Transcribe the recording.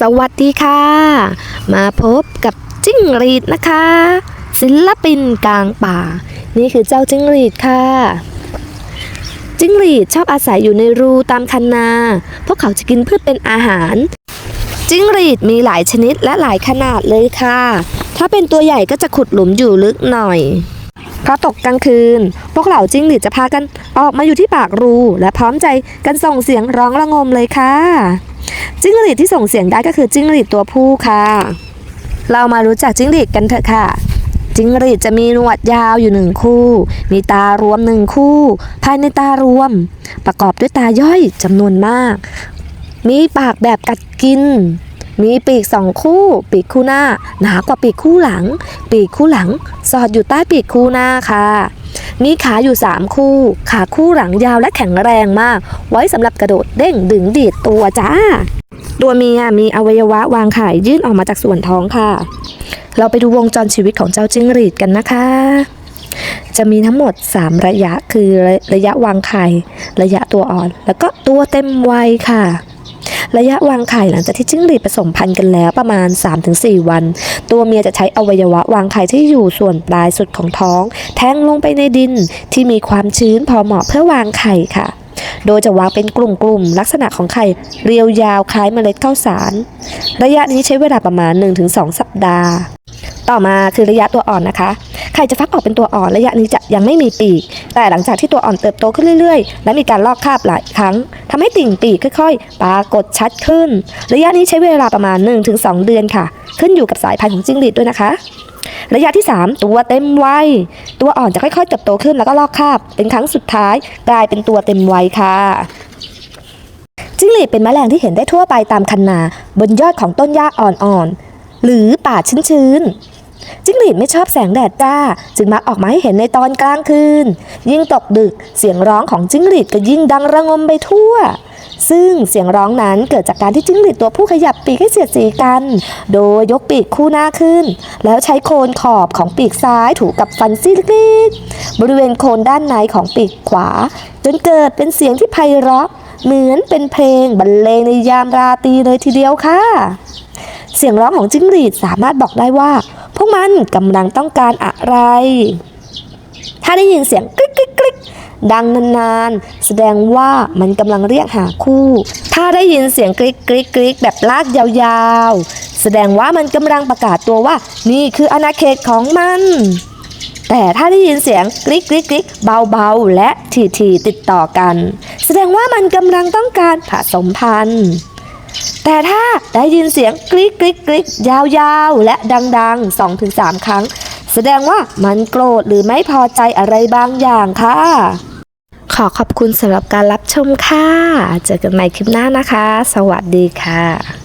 สวัสดีค่ะ มาพบกับจิ้งหรีดนะคะ ศิลปินกลางป่า นี่คือเจ้าจิ้งหรีดค่ะ จิ้งหรีดชอบอาศัยอยู่ในรูตามคันนา พวกเขาจะกินพืชเป็นอาหาร จิ้งหรีดมีหลายชนิดและหลายขนาดเลยค่ะ ถ้าเป็นตัวใหญ่ก็จะขุดหลุมอยู่ลึกหน่อยพอตกกลางคืน พวกเหล่าจิ้งหรีดจะพากันออกมาอยู่ที่ปากรู และพร้อมใจกันส่งเสียงร้องระงมเลยค่ะ จิ้งหรีดที่ส่งเสียงได้ก็คือจิ้งหรีดตัวผู้ค่ะ เรามารู้จักจิ้งหรีดกันเถอะค่ะจิ้งหรีดจะมีหนวดยาวอยู่หนึ่งคู่ มีตารวมหนึ่งคู่ ภายในตารวม ประกอบด้วยตาย่อยจำนวนมาก มีปากแบบกัดกิน มีปีกสองคู่ ปีกคู่หน้า หนากว่าปีกคู่หลัง ปีกคู่หลัง สอดอยู่ใต้ปีกคู่หน้าค่ะ มีขาอยู่ 3 คู่ ขาคู่หลังยาวและแข็งแรงมาก ไว้สำหรับกระโดดเด้งดึงดีดตัวจ้า ตัวเมียมีอวัยวะวางไข่ยื่นออกมาจากส่วนท้องค่ะ เราไปดูวงจรชีวิตของเจ้าจิ้งหรีดกันนะคะ จะมีทั้งหมด 3 ระยะคือระระยะวางไข่ ระยะตัวอ่อน แล้วก็ตัวเต็มวัยค่ะ ระยะวางไข่หลังจากที่จิ้งหรีดผสมพันธุ์กันแล้วประมาณ 3-4 วัน ตัวเมียจะใช้อวัยวะวางไข่ที่อยู่ส่วนปลายสุดของท้อง แทงลงไปในดินที่มีความชื้นพอเหมาะเพื่อวางไข่ค่ะ โดยจะวางเป็นกลุ่มๆลักษณะของไข่เรียวยาวคล้ายเมล็ดข้าวสาร ระยะนี้ใช้เวลาประมาณ 1-2 สัปดาห์ ต่อมาคือระยะตัวอ่อนนะคะ ไข่จะฟักออกเป็นตัวอ่อนระยะนี้จะยังไม่มีปีก แต่หลังจากที่ตัวอ่อนเติบโตขึ้นเรื่อยๆ และมีการลอกคราบหลายครั้งทำให้ติ่งปีกค่อยๆ ปรากฏชัดขึ้น ระยะนี้ใช้เวลาประมาณ 1-2 เดือนค่ะ ขึ้นอยู่กับสายพันธุ์ของจิ้งหรีดด้วยนะคะ ระยะที่ 3 ตัวเต็มวัย ตัวอ่อนจะค่อยๆเติบโตขึ้นแล้วก็ลอกคราบ เป็นครั้งสุดท้าย กลายเป็นตัวเต็มวัยค่ะจิ้งหรีดเป็นแมลงที่เห็นได้ทั่วไปตามคันนา บนยอดของต้นหญ้าอ่อนๆ หรือป่าชื้นๆ จิ้งหรีดไม่ชอบแสงแดดจ้า จึงมักออกมาให้เห็นในตอนกลางคืน ยิ่งตกดึกเสียงร้องของจิ้งหรีดก็ยิ่งดังระงมไปทั่ว ซึ่งเสียงร้องนั้นเกิดจากการที่จิ้งหรีดตัวผู้ขยับปีกให้เสียดสีกัน โดยยกปีกคู่หน้าขึ้น แล้วใช้โคนขอบของปีกซ้ายถูกับฟันซี่เล็กๆบริเวณโคนด้านในของปีกขวา จนเกิดเป็นเสียงที่ไพเราะ เหมือนเป็นเพลงบรรเลงในยามราตรีเลยทีเดียวค่ะ เสียงร้องของจิ้งหรีดสามารถบอกได้ว่า พวกมันกำลังต้องการอะไร ถ้าได้ยินเสียงกริ๊กกริ๊กกริ๊ก ดังนานๆ แสดงว่ามันกำลังเรียกหาคู่ ถ้าได้ยินเสียงกริ๊กกริ๊กกริ๊กแบบลากยาวๆ แสดงว่ามันกำลังประกาศตัวว่า นี่คืออาณาเขตของมัน แต่ถ้าได้ยินเสียงกริ๊กกริ๊กกริ๊กเบาๆ และทีๆติดต่อกัน แสดงว่ามันกำลังต้องการผสมพันธุ์แต่ถ้าได้ยินเสียงกริ๊กกริ๊กกริ๊กยาวๆ และดังๆ2-3 ครั้ง แสดงว่ามันโกรธหรือไม่พอใจอะไรบางอย่างค่ะ ขอขอบคุณสำหรับการรับชมค่ะ เจอกันใหม่คลิปหน้านะคะ สวัสดีค่ะ